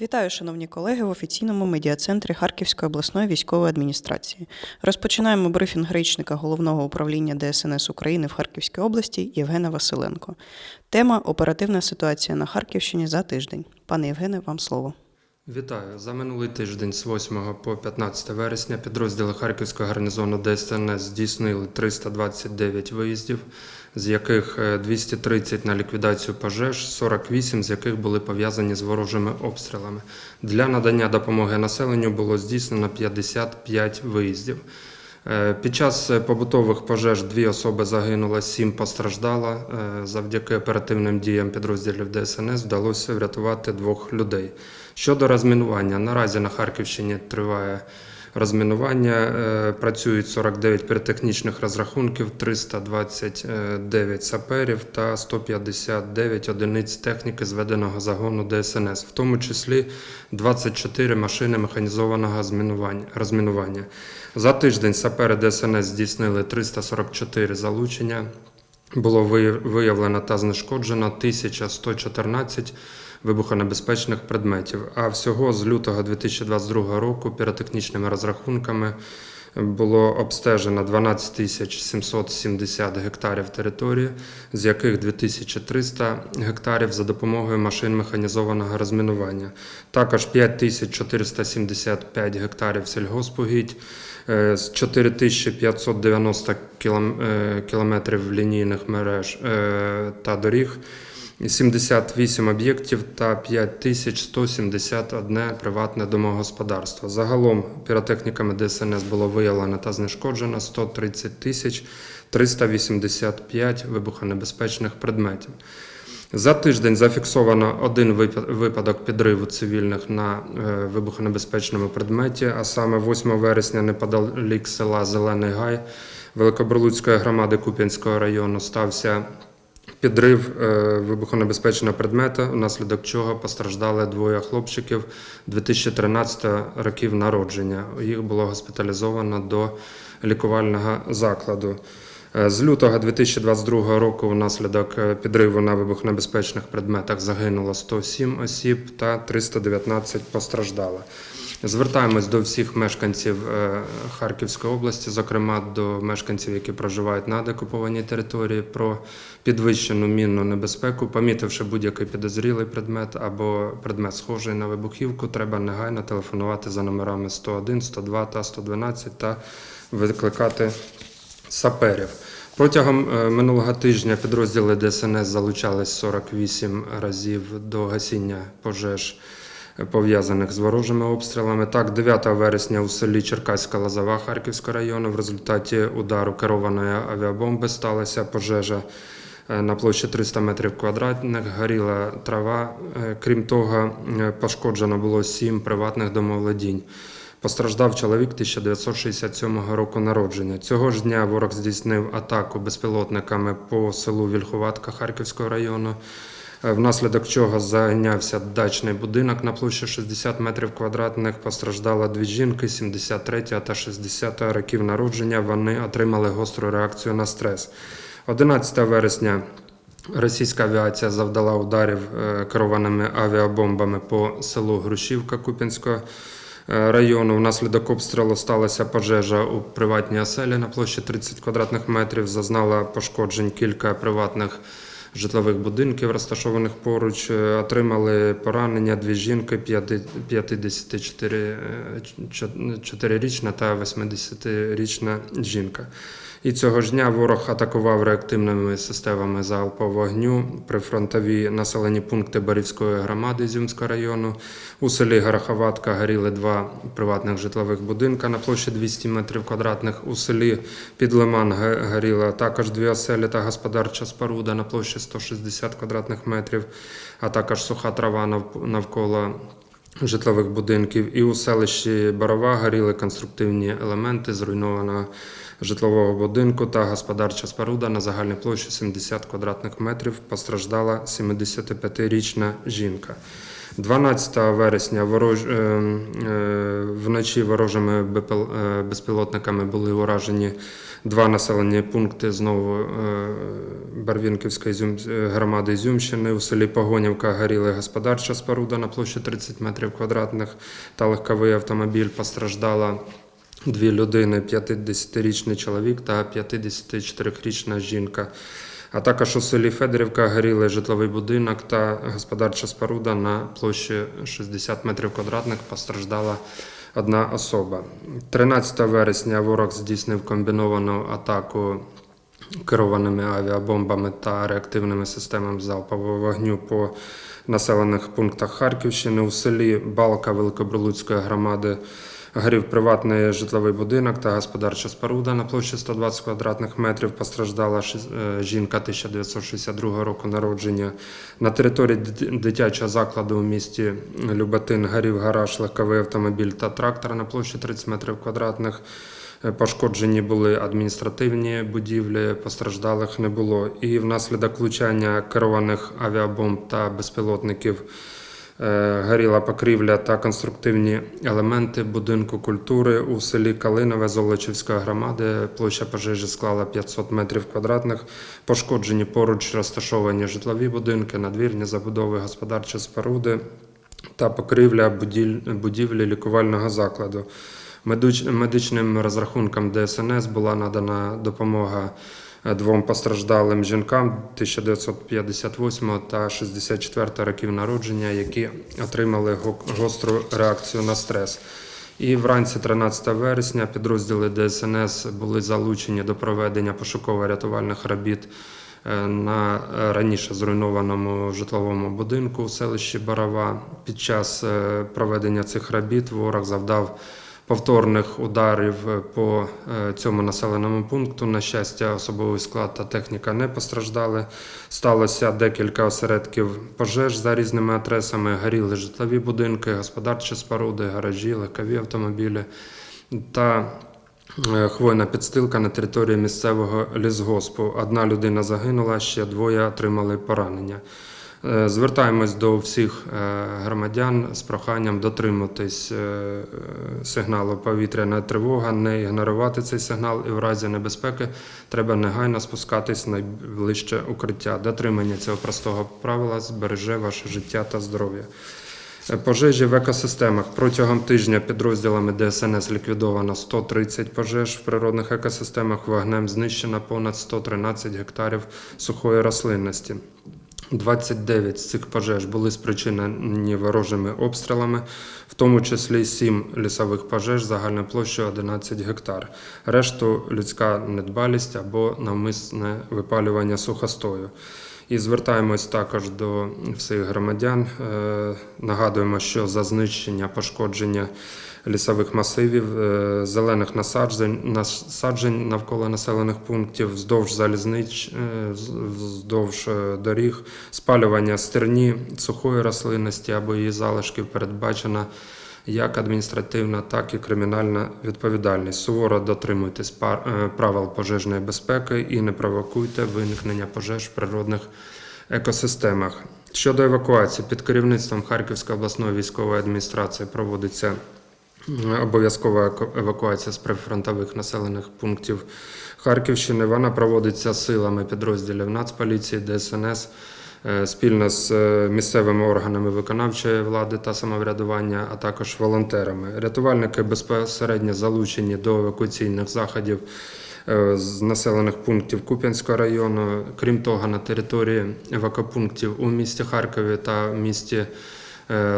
Вітаю, шановні колеги, в офіційному медіа-центрі Харківської обласної військової адміністрації. Розпочинаємо брифінг речника головного управління ДСНС України в Харківській області Євгена Василенко. Тема оперативна ситуація на Харківщині за тиждень. Пане Євгене, вам слово. Вітаю. За минулий тиждень з 8 по 15 вересня підрозділи Харківського гарнізону ДСНС здійснили 329 виїздів, з яких е, 230 на ліквідацію пожеж, 48 з яких були пов'язані з ворожими обстрілами. Для надання допомоги населенню було здійснено 55 виїздів. Е, Під час е, побутових пожеж дві особи загинуло, сім постраждало. Е, Завдяки оперативним діям підрозділів ДСНС вдалося врятувати двох людей. Щодо розмінування, наразі на Харківщині триває розмінування. Е, Працюють 49 піротехнічних розрахунків, 329 саперів та 159 одиниць техніки зведеного загону ДСНС, в тому числі 24 машини механізованого розмінування. За тиждень сапери ДСНС здійснили 344 залучення. Було виявлено та знешкоджено 1114 вибухонебезпечних предметів. А всього з лютого 2022 року піротехнічними розрахунками було обстежено 12 тисяч 770 гектарів території, з яких 2300 гектарів за допомогою машин механізованого розмінування. Також 5475 гектарів сільгоспугідь, е, з 4590 кілом- е, кілометрів лінійних мереж е, та доріг, 78 об'єктів та 5171 приватне домогосподарство. Загалом піротехніками ДСНС було виявлено та знешкоджено 130 тисяч 385 вибухонебезпечних предметів. За тиждень зафіксовано один випа- випадок підриву цивільних на е, вибухонебезпечному предметі, а саме 8 вересня неподалік села Зелений Гай Великобрлуцької громади Куп'янського району стався підрив е, вибухонебезпечного предмета, внаслідок чого постраждали двоє хлопчиків 2013 років народження. Їх було госпіталізовано до лікувального закладу. Е, З лютого 2022 року внаслідок е, підриву на вибухонебезпечних предметах загинуло 107 осіб та 319 постраждало. Звертаємось до всіх мешканців е, Харківської області, зокрема до мешканців, які проживають на декупованій території, про підвищену мінну небезпеку. Помітивши будь-який підозрілий предмет або предмет схожий на вибухівку, треба негайно телефонувати за номерами 101, 102 та 112 та викликати саперів. Протягом е, минулого тижня підрозділи ДСНС залучались 48 разів до гасіння пожеж пов'язаних з ворожими обстрілами. Так, 9 вересня у селі Черкаська Лозова Харківського району в результаті удару керованої авіабомби сталася пожежа е, на площі 300 метрів квадратних, горіла трава. Е, Крім того, е, пошкоджено було 7 приватних домовладінь. Постраждав чоловік 1967 року народження. Цього ж дня ворог здійснив атаку безпілотниками по селу Вільхуватка Харківського району, внаслідок чого зайнявся дачний будинок на площі 60 метрів квадратних. Постраждало дві жінки 73 та 60 років народження. Вони отримали гостру реакцію на стрес. 11 вересня Російська авіація завдала ударів е, керованими авіабомбами по селу Грушівка Куп'янського е, району. Внаслідок обстрілу сталася пожежа у приватній оселі на площі 30 квадратних метрів. Зазнала пошкоджень кілька приватних житлових будинків, розташованих поруч. Е, Отримали поранення дві жінки 54-річна та 80-річна жінка. І цього ж дня ворог атакував реактивними системами залпового вогню прифронтові населені пункти Борівської громади Ізюмського району. У селі Гороховатка горіли два приватних житлових будинка на площі 200 метрів квадратних. У селі Підлиман горіла також дві оселі та господарча споруда на площі 160 квадратних метрів, а також суха трава навколо житлових будинків. І у селищі Барова горіли конструктивні елементи зруйнованого житлового будинку та господарча споруда на загальній площі 70 квадратних метрів. Постраждала 75-річна жінка. 12 вересня ворож... е, е, вночі ворожими е, безпілотниками були уражені два населені пункти знову Барвінківської громади Зюмщини. У селі Погонівка горіла господарча споруда на площі 30 метрів квадратних та легковий автомобіль. Постраждала дві людини: 50-річний чоловік та 54-річна жінка. А також у селі Федорівка горіли житловий будинок та господарча споруда на площі 60 метрів квадратних. Постраждала одна особа. 13 вересня ворог здійснив комбіновану атаку керованими авіабомбами та реактивними системами залпового вогню по населених пунктах Харківщини. У селі Балка Великобрилуцької громади горів приватний житловий будинок та господарча споруда на площі 120 квадратних метрів. Постраждала е, жінка 1962 року народження. На території дитячого закладу у місті Люботин горів гараж, легковий автомобіль та трактор на площі 30 метрів квадратних. Е, Пошкоджені були адміністративні будівлі, постраждалих не було. І внаслідок влучання керованих авіабомб та безпілотників горіла покрівля та конструктивні елементи будинку культури у селі Калинове Золочівської громади. Площа пожежі склала 500 метрів квадратних. Пошкоджені поруч розташовані житлові будинки, надвірні забудови, господарчі споруди та покрівля будівлі лікувального закладу. Медичним розрахункам ДСНС була надана допомога е, двом постраждалим жінкам 1958 та 64 років народження, які отримали гостру реакцію на стрес. І вранці 13 вересня підрозділи ДСНС були залучені до проведення пошуково-рятувальних робіт е, на е, раніше зруйнованому житловому будинку у селищі Барава. Під час е, проведення цих робіт ворог завдав повторних ударів е, по е, цьому населеному пункту. На щастя, особовий склад та техніка не постраждали. Сталося декілька осередків пожеж за різними адресами. Горіли житлові будинки, господарчі споруди, гаражі, легкові автомобілі та е, хвойна підстилка на території місцевого лісгоспу. Одна людина загинула, ще двоє отримали поранення. Е, Звертаємось до всіх е, громадян з проханням дотримуватись е, сигналу повітряна тривога, не ігнорувати цей сигнал і в разі небезпеки треба негайно спускатись найближче укриття. Дотримання цього простого правила збереже ваше життя та здоров'я. Пожежі в екосистемах протягом тижня підрозділами ДСНС ліквідовано 130 пожеж в природних екосистемах. Вогнем знищено понад 113 гектарів сухої рослинності. 29 з цих пожеж були спричинені ворожими обстрілами, в тому числі 7 лісових пожеж загальною площею 11 гектар. Решту людська недбалість або навмисне випалювання сухостою. І звертаємось також до всіх громадян. Е, Нагадуємо, що за знищення, пошкодження лісових масивів, е, зелених насаджень, насаджень навколо населених пунктів, вздовж залізнич, е, вздовж е, доріг, спалювання стерні, сухої рослинності або її залишків передбачена як адміністративна, так і кримінальна відповідальність. Суворо дотримуйтесь пар- правил пожежної безпеки і не провокуйте виникнення пожеж в природних екосистемах. Щодо евакуації, під керівництвом Харківської обласної військової адміністрації проводиться обов'язкова евакуація з прифронтових населених пунктів Харківщини. Вона проводиться силами підрозділів Нацполіції, ДСНС е, спільно з е, місцевими органами виконавчої влади та самоврядування, а також волонтерами. Рятувальники безпосередньо залучені до евакуаційних заходів е, з населених пунктів Куп'янського району. Крім того, на території евакопунктів у місті Харкові та місті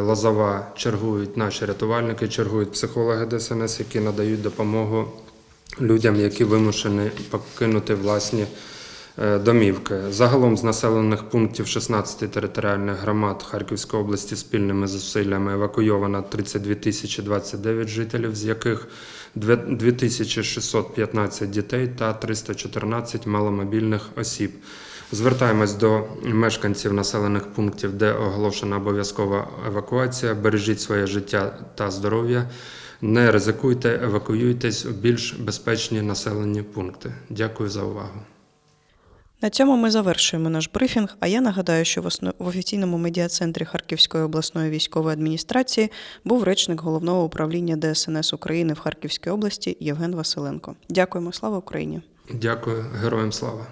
Лозова чергують наші рятувальники, чергують психологи ДСНС, які надають допомогу людям, які вимушені покинути власні е, домівки. Загалом з населених пунктів 16 територіальних громад Харківської області спільними зусиллями евакуйовано 32 тисячі 29 жителів, з яких 2615 дітей та 314 маломобільних осіб. Звертаємось до мешканців населених пунктів, де оголошена обов'язкова евакуація. Бережіть своє життя та здоров'я. Не ризикуйте, евакуюйтесь у більш безпечні населені пункти. Дякую за увагу. На цьому ми завершуємо наш брифінг. А я нагадаю, що в, офіційному медіа-центрі Харківської обласної військової адміністрації був речник головного управління ДСНС України в Харківській області Євген Василенко. Дякуємо, слава Україні! Дякую, героям слава.